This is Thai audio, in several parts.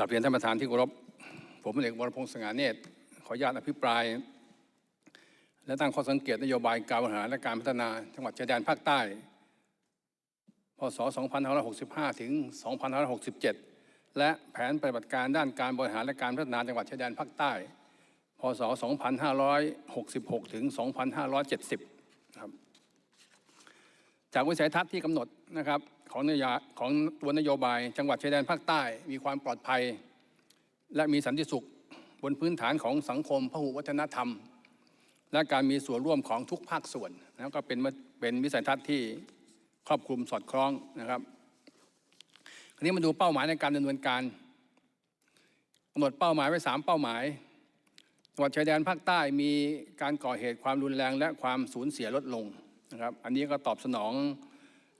กลับเรียนท่านประธานที่เคารพผมเอกวรพงษ์สง่าเนตรขออนุญาตอภิปราย และตั้งข้อสังเกตนโยบายการบริหารและการพัฒนาจังหวัดชายแดนภาคใต้ พศ 2565 ถึง 2567 และแผนปฏิบัติการด้านการบริหารและการพัฒนาจังหวัดชายแดนภาคใต้ พศ 2566 ถึง 2570 ครับ จากวิสัยทัศน์ที่กำหนดนะครับ ของนโยบายของตัวนโยบาย จังหวัดชายแดนภาคใต้มีความปลอดภัย และมีสันติสุขบนพื้นฐานของสังคมพหุวัฒนธรรม และการมีส่วนร่วมของทุกภาคส่วนแล้วก็เป็นเป็นวิสัยทัศน์ที่ครอบคลุมสอดคล้องนะครับคราวนี้มาดูเป้าหมายในการดำเนินการกำหนดเป้าหมายไว้สามเป้าหมายจังหวัดชายแดนภาคใต้มีการก่อเหตุความรุนแรงและความสูญเสียลดลงนะครับ อันนี้ก็ตอบสนอง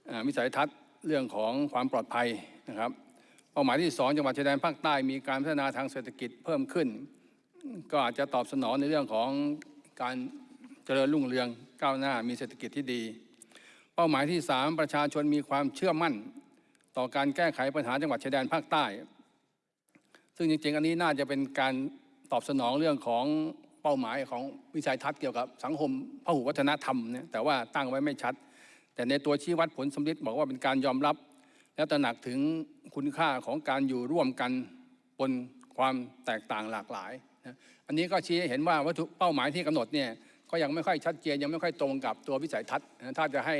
อวิสัยทัศน์ เรื่องของความปลอดภัยนะครับเป้าหมายที่ 2 จังหวัดชายแดนภาคใต้มีการพัฒนาทางเศรษฐกิจเพิ่มขึ้น ก็อาจจะตอบสนองในเรื่องของการเจริญรุ่งเรืองก้าวหน้ามีเศรษฐกิจที่ดี เป้าหมายที่ 3 ประชาชนมีความเชื่อมั่น ต่อการแก้ไขปัญหาจังหวัดชายแดนภาคใต้ ซึ่งจริงๆ อันนี้น่าจะเป็นการตอบสนองเรื่องของเป้าหมายของวิสัยทัศน์เกี่ยวกับสังคมพหุวัฒนธรรมเนี่ยแต่ว่าตั้งไว้ไม่ชัด แต่ในตัวชี้วัดผลสำลิดบอกว่าเป็นการยอมรับ และตระหนักถึงคุณค่าของการอยู่ร่วมกันบนความแตกต่างหลากหลายนะอันนี้ก็ชี้ให้เห็นว่าวัตถุเป้าหมายที่กำหนดเนี่ยก็ยังไม่ค่อยชัดเจนยังไม่ค่อยตรงกับตัววิสัยทัศน์ถ้าจะให้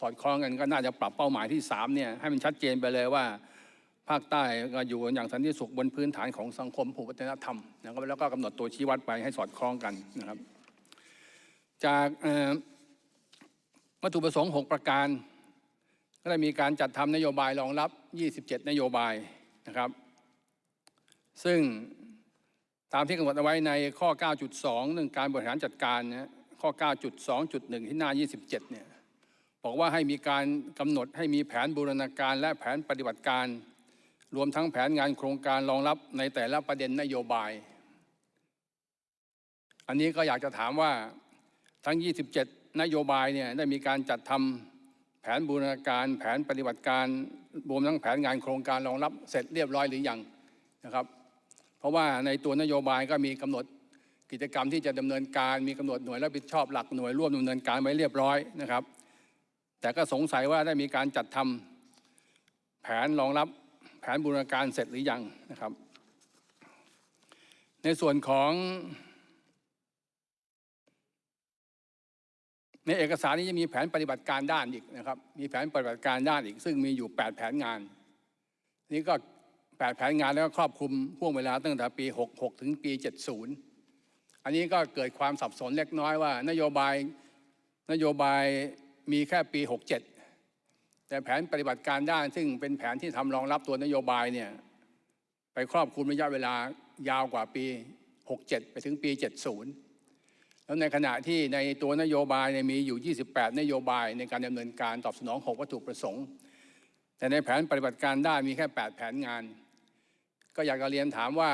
สอดคล้องกันก็น่าจะปรับเป้าหมายที่3เนี่ยให้มันชัดเจนไปเลยว่าภาคใต้ก็อยู่กันอย่างสันติสุขบนพื้นฐานของสังคมผูวัฒนธรรมนะครับแล้วก็กำหนดตัวชี้วัดไปให้สอดคล้องกันนะครับ จาก วัตถุประสงค์ 6 ประการ ก็ได้มีการจัดทำนโยบายรองรับ 27 นโยบายนะครับ ซึ่งตามที่กำหนดเอาไว้ในข้อ 9.2เรื่องการบริหารจัดการนะข้อ 9.2.1 ที่หน้า 27 เนี่ยบอกว่าให้มีการกำหนดให้มีแผนบูรณาการและแผนปฏิบัติการ รวมทั้งแผนงานโครงการรองรับในแต่ละประเด็นนโยบาย อันนี้ก็อยากจะถามว่าทั้ง 27 นโยบายเนี่ยได้มีการจัดทำแผนบูรณาการแผนปฏิบัติการรวมทั้งแผนงานโครงการรองรับเสร็จเรียบร้อยหรือยังนะครับ เพราะว่าในตัวนโยบายก็มีกำหนดกิจกรรมที่จะดำเนินการมีกำหนดหน่วยรับผิดชอบหลักหน่วยร่วมดำเนินการไว้เรียบร้อยนะครับ แต่ก็สงสัยว่าได้มีการจัดทำแผนรองรับแผนบูรณาการเสร็จหรือยังนะครับ ในส่วนของ ในเอกสารนี้จะมีแผนปฏิบัติการด้านอีกนะครับ มีแผนปฏิบัติการด้านอีก ซึ่งมีอยู่ 8 แผนงาน นี่ก็ 8 แผนงานแล้วก็ครอบคลุมห่วงเวลาตั้งแต่ปี 66 ถึงปี 70 อันนี้ก็เกิดความสับสนเล็กน้อยว่า นโยบายนโยบายมีแค่ปี 67 แต่แผนปฏิบัติการด้าน ซึ่งเป็นแผนที่ทำรองรับตัวนโยบายเนี่ยไปครอบคลุมระยะเวลายาวกว่าปี 67 ไปถึงปี 70 แล้วในขณะที่ในตัวนโยบายมีอยู่ 28 นโยบายในการดำเนินการตอบสนอง 6 วัตถุประสงค์ แต่ในแผนปฏิบัติการด้านมีแค่ 8 แผนงาน ก็อยากจะเรียนถามว่า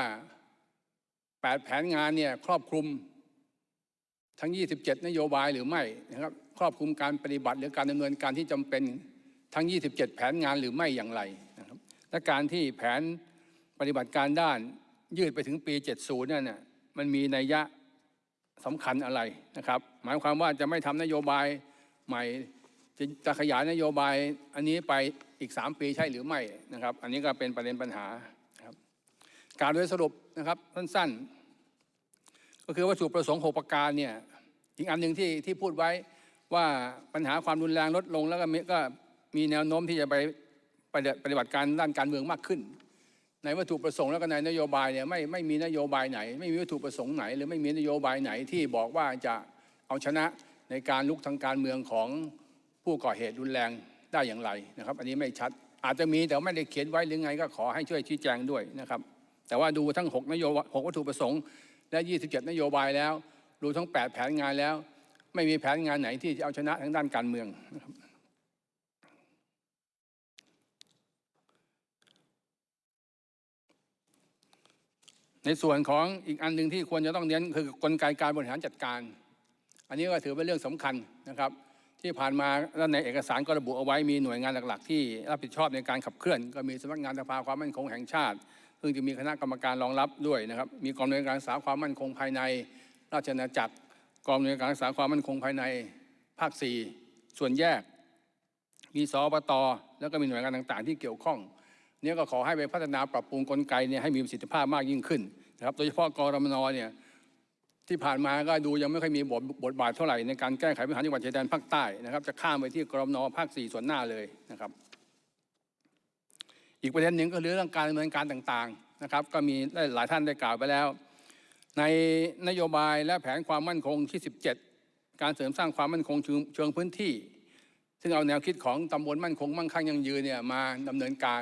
8 แผนงานเนี่ยครอบคลุมทั้ง 27 นโยบายหรือไม่นะครับครอบคลุมการปฏิบัติหรือการดำเนินการที่จำเป็นทั้ง 27 แผนงานหรือไม่อย่างไรนะครับและการที่แผนปฏิบัติการด้านยืดไปถึงปี 70 นั่นน่ะมันมีนัยยะ สำคัญอะไรนะครับ หมายความว่าจะไม่ทำนโยบายใหม่จะจะขยายนโยบายอันนี้ไปอีก 3 ปีใช่หรือไม่นะครับ อันนี้ก็เป็นประเด็นปัญหาครับการโดยสรุปนะครับสั้นๆ ก็คือวัตถุประสงค์ 6 ประการเนี่ยอีกอันหนึ่งที่ที่พูดไว้ว่าปัญหาความรุนแรงลดลงแล้วก็มีก็มีแนวโน้มที่จะไปปฏิบัติการด้านการเมืองมากขึ้น ในวัตถุประสงค์แล้วก็ในนโยบายเนี่ยไม่ไม่มีนโยบายไหน ไม่มีวัตถุประสงค์ไหน หรือไม่มีนโยบายไหนที่บอกว่าจะเอาชนะในการลุกทางการเมืองของผู้ก่อเหตุรุนแรงได้อย่างไรนะครับ อันนี้ไม่ชัดอาจจะมีแต่ไม่ได้เขียนไว้หรือไงก็ขอให้ช่วยชี้แจงด้วยนะครับ แต่ว่าดูทั้ง 6 นโยบาย6วัตถุประสงค์และ 27 นโยบายแล้ว ดูทั้ง 8 แผนงานแล้ว ไม่มีแผนงานไหนที่จะเอาชนะทางด้านการเมืองนะครับ ในส่วนของอีกอันหนึ่งที่ควรจะต้องเน้นคือกลไกการบริหารจัดการ อันนี้ก็ถือเป็นเรื่องสำคัญนะครับ ที่ผ่านมาแล้วในเอกสารก็ระบุเอาไว้มีหน่วยงานหลัก ๆ ที่รับผิดชอบในการขับเคลื่อน ก็มีสำนักงานสภาความมั่นคงแห่งชาติซึ่งจะมีคณะกรรมการรองรับด้วยนะครับ มีกองอำนวยการรักษาความมั่นคงภายใน ราชอาณาจักรกองอำนวยการรักษาความมั่นคงภายในภาค 4 ส่วนแยก มีสอบตแล้วก็มีหน่วยงานต่าง ๆ ที่เกี่ยวข้องเนี่ยก็ขอให้ไปพัฒนาปรับปรุงกลไกเนี่ยให้มีประสิทธิภาพมากยิ่งขึ้น นะครับโดยเฉพาะกรมนเนี่ยที่ผ่านมาก็ดูยังไม่ค่อยมีบทบทบาทเท่าไหร่ในการแก้ไขปัญหาจังหวัดชายแดนภาคใต้นะครับ จะข้ามไปที่กรมนภาคสี่ส่วนหน้าเลยนะครับ อีกประเด็นหนึ่งก็คือเรื่องการดำเนินการต่างๆนะครับ ก็มีหลายท่านได้กล่าวไปแล้ว ในนโยบายและแผนความมั่นคงที่ 17 การเสริมสร้างความมั่นคงเชิงพื้นที่ ซึ่งเอาแนวคิดของตำบลมั่นคงมั่งคั่งยั่งยืนเนี่ยมาดำเนินการ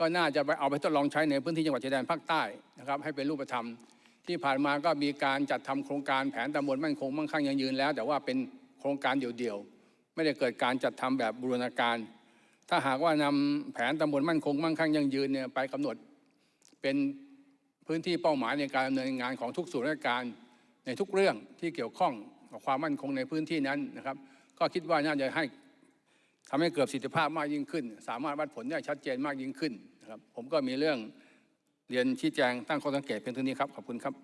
ก็น่าจะไปเอาไปทดลองใช้ในพื้นที่จังหวัดชายแดนภาคใต้นะครับให้เป็นรูปธรรม ที่ผ่านมาก็มีการจัดทำโครงการแผนตำบลมั่นคงมั่งคั่งยั่งยืนแล้ว แต่ว่าเป็นโครงการเดี่ยวๆไม่ได้เกิดการจัดทำแบบบูรณาการ ถ้าหากว่านำแผนตำบลมั่นคงมั่งคั่งยั่งยืนเนี่ยไปกำหนดเป็นพื้นที่เป้าหมายในการดำเนินงานของทุกส่วนราชการในทุกเรื่องที่เกี่ยวข้องกับความมั่นคงในพื้นที่นั้นนะครับ ก็คิดว่าน่าจะให้ทำให้เกิดประสิทธิภาพมากยิ่งขึ้น สามารถวัดผลได้ชัดเจนมากยิ่งขึ้น นะครับผมก็มีเรื่องเรียนชี้แจงตั้งข้อสังเกตเพียงเท่านี้ครับขอบคุณครับ